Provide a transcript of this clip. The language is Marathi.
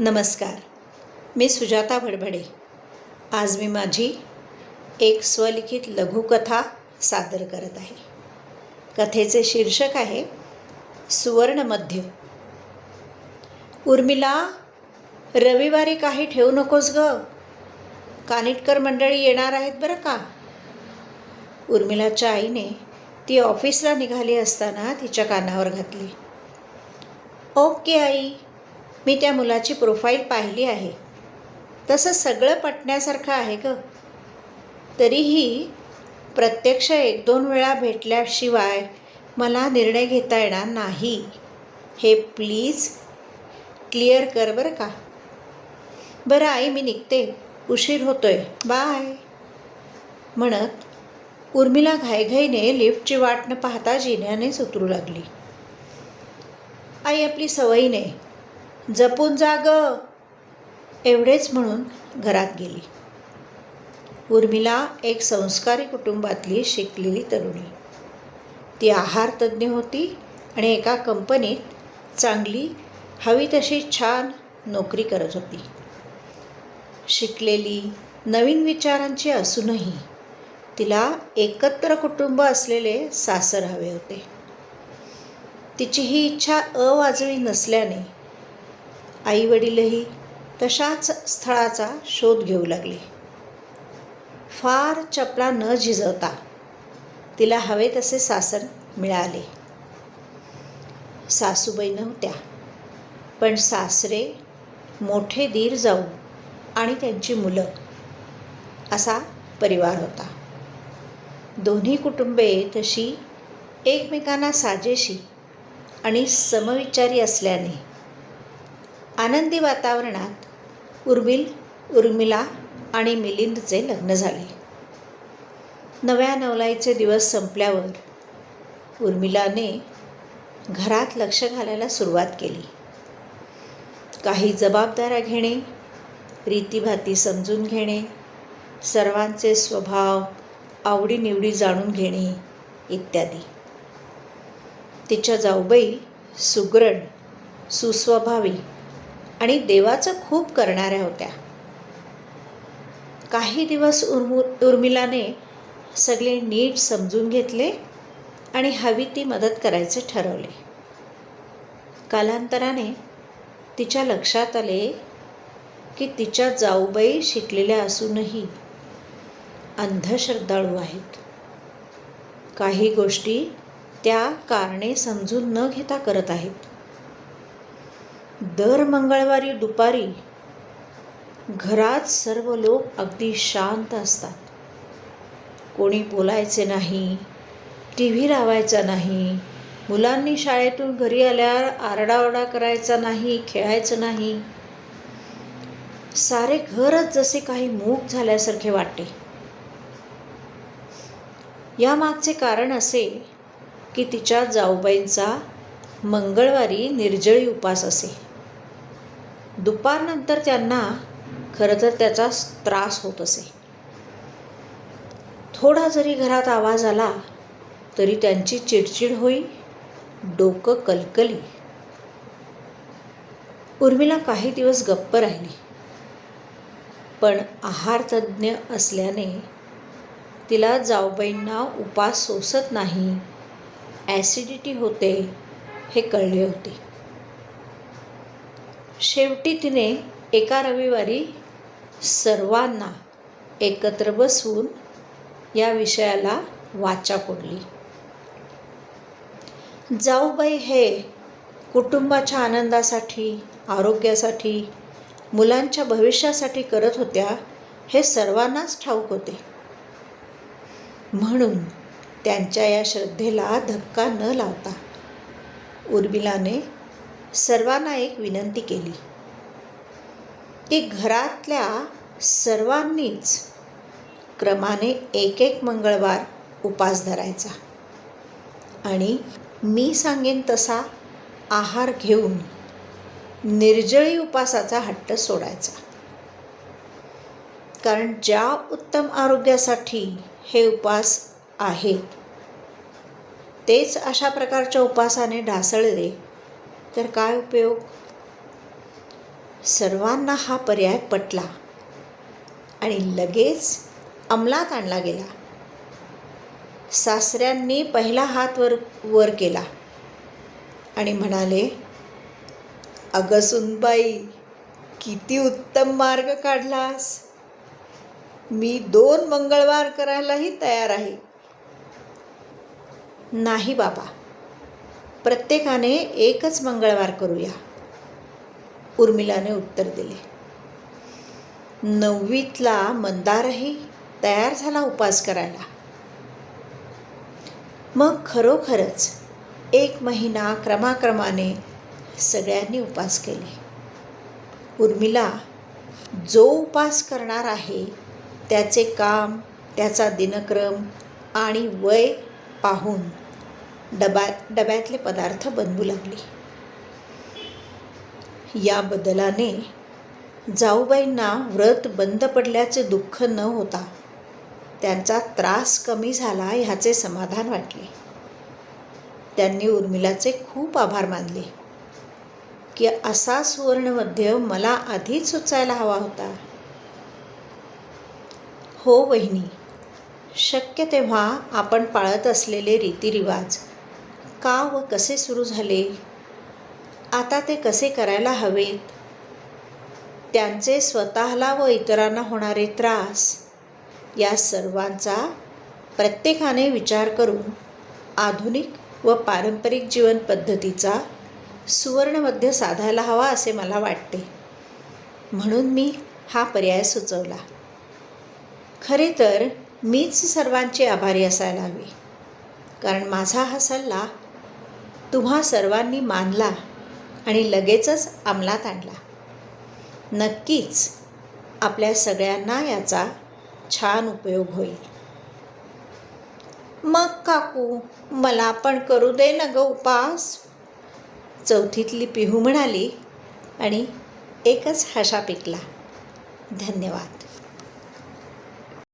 नमस्कार. मी सुजाता भडभडे. आज मी माझी एक स्वलिखित लघुकथा सादर करत आहे. कथेचे शीर्षक आहे सुवर्णमध्य उर्मिला रविवारी काही ठेवू नकोस ग. कानिटकर मंडळी येणार आहेत बरं का? उर्मिलाच्या आईने ती ऑफिसला निघाली असताना तिच्या कानावर घातली. Okay I. मी त्या मुलाची प्रोफाईल पाहिली आहे. तसं सगळं पटण्यासारखं आहे ग. तरीही प्रत्यक्ष एक दोन वेळा भेटल्याशिवाय मला निर्णय घेता येणार नाही. हे प्लीज क्लिअर कर बरं का? बरं आई मी निघते. उशीर होतोय. बाय म्हणत उर्मिला घाईघाईने लिफ्टची वाट न पाहता जिन्यानेच उतरू लागली. आई आपली सवयीने जपून जा ग. एवढेच म्हणून घरात गेली. उर्मिला एक संस्कारी कुटुंबातली शिकलेली तरुणी. ती आहार तज्ज्ञ होती आणि एका कंपनीत चांगली हवी तशी छान नोकरी करत होती. शिकलेली नवीन विचारांची असूनही तिला एकत्र कुटुंब असलेले सासर हवे होते. तिची ही इच्छा अवाजवी नसल्याने आईवडीलही तशाच स्थळाचा शोध घेऊ लागले. फार चपला न झिजवता तिला हवे तसे सासर मिळाले. सासूबाई नव्हत्या पण सासरे मोठे दीर जाऊ आणि त्यांची मुलं असा परिवार होता. दोन्ही कुटुंबे तशी एकमेकांना साजेशी आणि समविचारी असल्याने आनंदी वातावरणात उर्मिल उर्मिला आणि मिलिंदचे लग्न झाले. नव्या नवलाईचे दिवस संपल्यावर उर्मिलाने घरात लक्ष घालायला सुरुवात केली. काही जबाबदाऱ्या घेणे रीतीभाती समजून घेणे सर्वांचे स्वभाव आवडीनिवडी जाणून घेणे इत्यादी. तिच्या जाऊबाई सुग्रण सुस्वभावी आणि देवाचं खूप करणाऱ्या होत्या. काही दिवस उर्मु उर्मिलाने सगळे नीट समजून घेतले आणि हवी ती मदत करायचे ठरवले. कालांतराने तिच्या लक्षात आले की तिच्या जाऊबाई शिकलेल्या असूनही अंधश्रद्धाळू आहेत. काही गोष्टी त्या कारणे समजून न घेता करत आहेत. दर मंगळवारी दुपारी घरात सर्व लोक अगदी शांत असतात. कोणी बोलायचे नाही टी व्ही लावायचा नाही मुलांनी शाळेतून घरी आल्यावर आरडाओरडा करायचा नाही खेळायचं नाही. सारे घरच जसे काही मूक झाल्यासारखे वाटते. यामागचे कारण असे की तिच्या जाऊबाईंचा मंगळवारी निर्जळी उपास असे. दुपारनंतर त्यांना खरं तर त्याचा त्रास होत असे. थोडा जरी घरात आवाज आला तरी त्यांची चिडचिड होई डोकं कलकली. उर्मिला काही दिवस गप्प राहिली. पण आहार तज्ज्ञ असल्याने तिला जाऊबाईंना उपास सोसत नाही ॲसिडिटी होते हे कळले होते. शेवटी तिने एका रविवारी सर्वांना एकत्र बसवून या विषयाला वाचा फोडली. जाऊबाई हे कुटुंबाच्या आनंदासाठी आरोग्यासाठी मुलांच्या भविष्यासाठी करत होत्या हे सर्वांनाच ठाऊक होते. म्हणून त्यांच्या या श्रद्धेला धक्का न लावता उर्मिलाने सर्वांना एक विनंती केली. की घरातल्या सर्वांनीच क्रमाने एक एक मंगळवार उपास धरायचा. आणि मी सांगेन तसा आहार घेऊन निर्जळी उपासाचा हट्ट सोडायचा. कारण ज्या उत्तम आरोग्यासाठी हे उपास आहेत तेच अशा प्रकारच्या उपासाने ढासळले तर काय उपयोग? सर्वांना हा पर्याय पटला आणि लगेच अंमलात आणला गेला. सासऱ्यांनी पहिला हात वर वर केला आणि म्हणाले अगं सुनबाई किती उत्तम मार्ग काढलास. मी दोन मंगळवार करायलाही तयार आहे. नाही बाबा प्रत्येकाने एकच मंगळवार करूया. उर्मिलाने उत्तर दिले. नववीतला मंदारही तयार झाला उपास करायला. मग खरोखरच एक महिना क्रमाक्रमाने सगळ्यांनी उपास केले. उर्मिला जो उपास करणार आहे त्याचे काम त्याचा दिनक्रम आणि वय पाहून डबा डब्यातले पदार्थ बनवू लागली. या बदलाने जाऊबाईंना व्रत बंद पडल्याचे दुःख न होता त्यांचा त्रास कमी झाला ह्याचे समाधान वाटले. त्यांनी उर्मिलाचे खूप आभार मानले की असा सुवर्णमध्य मला आधीच सुचायला हवा होता. हो वहिनी शक्य तेव्हा आपण पाळत असलेले रीतिरिवाज का व कसे सुरू झाले? आता ते कसे करायला हवेत? त्यांचे स्वतःला व इतरांना होणारे त्रास या सर्वांचा प्रत्येकाने विचार करून आधुनिक व पारंपरिक जीवन पद्धतीचा सुवर्णमध्य साधायला हवा असे मला वाटते. म्हणून मी हा पर्याय सुचवला. खरे तर मीच सर्वांची आभारी असायला हवी. कारण माझा हा सल्ला तुम्हा सर्वांनी मानला आणि लगेचच अंमलात आणला. नक्कीच आपल्या सगळ्यांना याचा छान उपयोग होईल. मग काकू मला पण करू दे ना ग उपास. चौथीतली पिहू म्हणाली आणि एकच हशा पिकला. धन्यवाद.